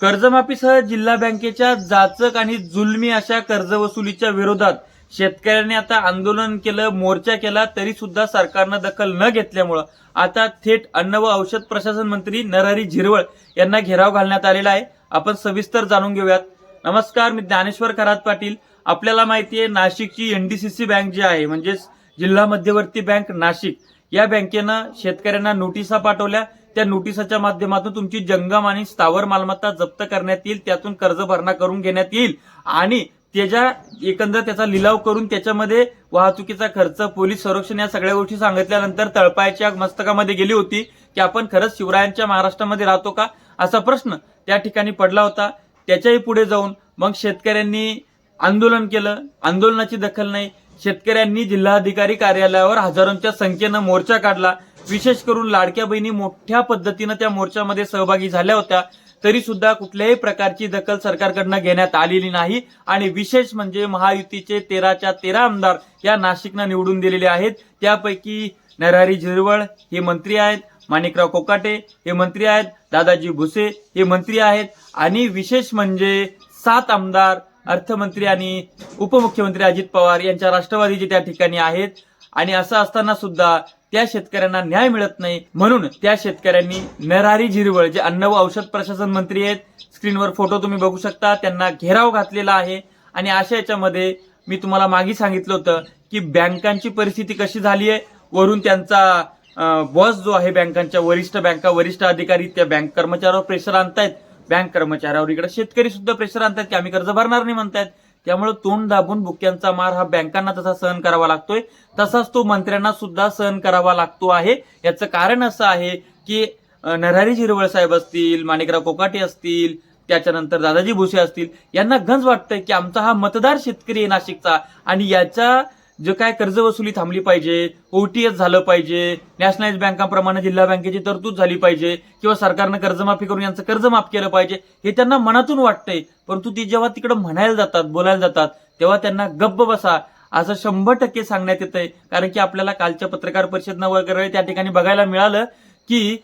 कर्जमाफीसह जिल्हा बँकेच्या जाचक आणि जुलमी अशा कर्ज वसुलीच्या विरोधात शेतकऱ्यांनी आता आंदोलन केलं मोर्चा केला तरी सुद्धा सरकारनं दखल न घेतल्यामुळं आता थेट अन्न व औषध प्रशासन मंत्री नरहरी झिरवळ यांना घेराव घालण्यात आलेला आहे. आपण सविस्तर जाणून घेऊयात. नमस्कार मी ज्ञानेश्वर खरात पाटील. आपल्याला माहिती आहे नाशिकची एनडीसीसी बँक जी आहे म्हणजेच जिल्हा मध्यवर्ती बँक नाशिक या बँकेनं शेतकऱ्यांना नोटिसा पाठवल्या. त्या नोटिसाच्या माध्यमातून तुमची जंगम आणि स्थावर मालमत्ता जप्त करण्यात येईल त्यातून कर्ज भरणा करून घेण्यात येईल आणि त्याच्या एकंदर त्याचा लिलाव करून त्याच्यामध्ये वाहतुकीचा खर्च पोलीस संरक्षण या सगळ्या गोष्टी सांगितल्यानंतर तळपायच्या मस्तकामध्ये गेली होती की आपण खरंच शिवरायांच्या महाराष्ट्रामध्ये राहतो का? असा प्रश्न त्या ठिकाणी पडला होता. त्याच्याही पुढे जाऊन मग शेतकऱ्यांनी आंदोलन केलं. आंदोलनाची दखल नाही. शेतकऱ्यांनी जिल्हाधिकारी कार्यालयावर हजारोंच्या संख्येनं मोर्चा काढला. विशेष करून लाडक्या बहिणी मोठ्या पद्धतीनं त्या मोर्चामध्ये सहभागी झाल्या होत्या. तरी सुद्धा कुठल्याही प्रकारची दखल सरकारकडनं घेण्यात आलेली नाही. आणि विशेष म्हणजे महायुतीचे तेराच्या तेरा आमदार या नाशिकनं निवडून दिलेले आहेत. त्यापैकी नरहरी झिरवळ हे मंत्री आहेत. माणिकराव कोकाटे हे मंत्री आहेत. दादाजी भुसे हे मंत्री आहेत. आणि विशेष म्हणजे सात आमदार अर्थमंत्री आणि उपमुख्यमंत्री अजित पवार यांच्या राष्ट्रवादीचे त्या ठिकाणी आहेत. आणि असं असताना सुद्धा त्या शेतकऱ्यांना न्याय मिळत नाही. म्हणून त्या शेतकऱ्यांनी नरारी झिरवळ जे अन्न व औषध प्रशासन मंत्री आहेत स्क्रीनवर फोटो तुम्ही बघू शकता. त्यांना घेराव घातलेला आहे. आणि अशा याच्यामध्ये मी तुम्हाला मागे सांगितलं होतं की बँकांची परिस्थिती कशी झाली आहे. वरून त्यांचा बॉस जो आहे बँकांच्या वरिष्ठ बँका वरिष्ठ अधिकारी त्या बँक कर्मचाऱ्यावर प्रेशर आणतायत. बँक कर्मचाऱ्यावर इकडे शेतकरी सुद्धा प्रेशर आणतायत की आम्ही कर्ज भरणार नाही म्हणतायत. त्यामुळे तोंड दाबून बुक्यांचा मार हा बँकांना तसा सहन करावा लागतोय. तसाच तो मंत्र्यांना सुद्धा सहन करावा लागतो आहे. याचं कारण असं आहे की नरहरी झिरवळ साहेब असतील माणिकराव कोकाटे असतील त्याच्यानंतर दादाजी भुसे असतील यांना गंज वाटतंय की आमचा हा मतदार शेतकरी आहे नाशिकचा आणि याच्या जे काय कर्ज वसुली थांबली पाहिजे ओटीएस झालं पाहिजे नॅशनलाइज बँकांप्रमाणे जिल्हा बँकेची तरतूद झाली पाहिजे किंवा सरकारनं कर्जमाफी करून यांचं कर्ज माफ केलं पाहिजे हे त्यांना मनातून वाटतंय. परंतु ते जेव्हा तिकडे म्हणायला जातात बोलायला जातात तेव्हा त्यांना गप्प बसा. असं शंभर टक्के सांगण्यात येतंय. कारण की आपल्याला कालच्या पत्रकार परिषदनं वगैरे त्या ठिकाणी बघायला मिळालं की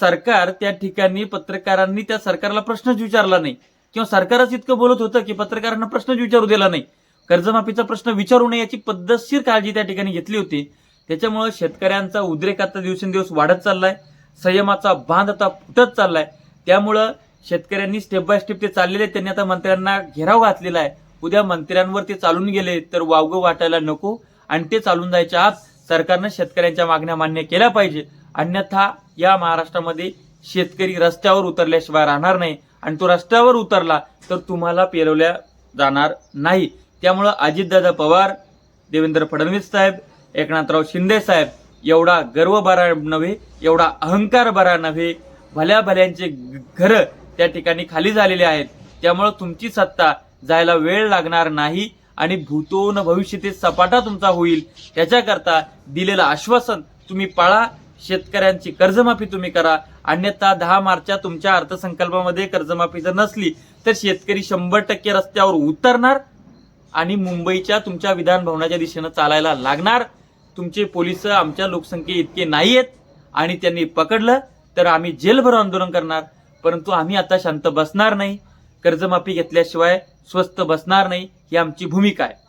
सरकार त्या ठिकाणी पत्रकारांनी त्या सरकारला प्रश्नच विचारला नाही. किंवा सरकारच इतकं बोलत होतं की पत्रकारांना प्रश्नच विचारू दिला नाही. कर्जमाफीचा प्रश्न विचारू नये याची पद्धतशीर काळजी त्या ठिकाणी घेतली होती. त्याच्यामुळे शेतकऱ्यांचा उद्रेक आता दिवसेंदिवस वाढत चाललाय. संयमाचा बांध आता फुटत चाललाय. त्यामुळं शेतकऱ्यांनी स्टेप बाय स्टेप ते चाललेले आहेत. त्यांनी आता मंत्र्यांना घेराव घातलेला आहे. उद्या मंत्र्यांवर ते चालून गेले तर वावगं वाटायला नको. आणि ते चालून जायच्या आत सरकारनं शेतकऱ्यांच्या मागण्या मान्य केल्या पाहिजे. अन्यथा या महाराष्ट्रामध्ये शेतकरी रस्त्यावर उतरल्याशिवाय राहणार नाही. आणि तो रस्त्यावर उतरला तर तुम्हाला पेरवल्या जाणार नाही. त्यामुळं अजितदादा पवार देवेंद्र फडणवीस साहेब एकनाथराव शिंदे साहेब एवढा गर्व बरा नव्हे एवढा अहंकार बरा नव्हे भल्या भल्यांचे घरं त्या ठिकाणी खाली झालेले आहेत. त्यामुळं तुमची सत्ता जायला वेळ लागणार नाही आणि भूतोन भविष्यातील भविष्यते सपाटा तुमचा होईल. त्याच्याकरता दिलेलं आश्वासन तुम्ही पाळा शेतकऱ्यांची कर्जमाफी तुम्ही करा. अन्यथा दहा मार्चच्या तुमच्या अर्थसंकल्पामध्ये कर्जमाफी जर नसली तर शेतकरी शंभर टक्के रस्त्यावर उतरणार आणि मुंबईच्या तुमच्या विधान भवनाच्या दिशेनं चालायला लागणार. तुमचे पोलीस आमच्या लोकसंख्ये इतके नाही आहेत आणि त्यांनी पकडलं तर आम्ही जेलभर आंदोलन करणार. परंतु आम्ही आता शांत बसणार नाही. कर्जमाफी घेतल्याशिवाय स्वस्त बसणार नाही. ही आमची भूमिका आहे.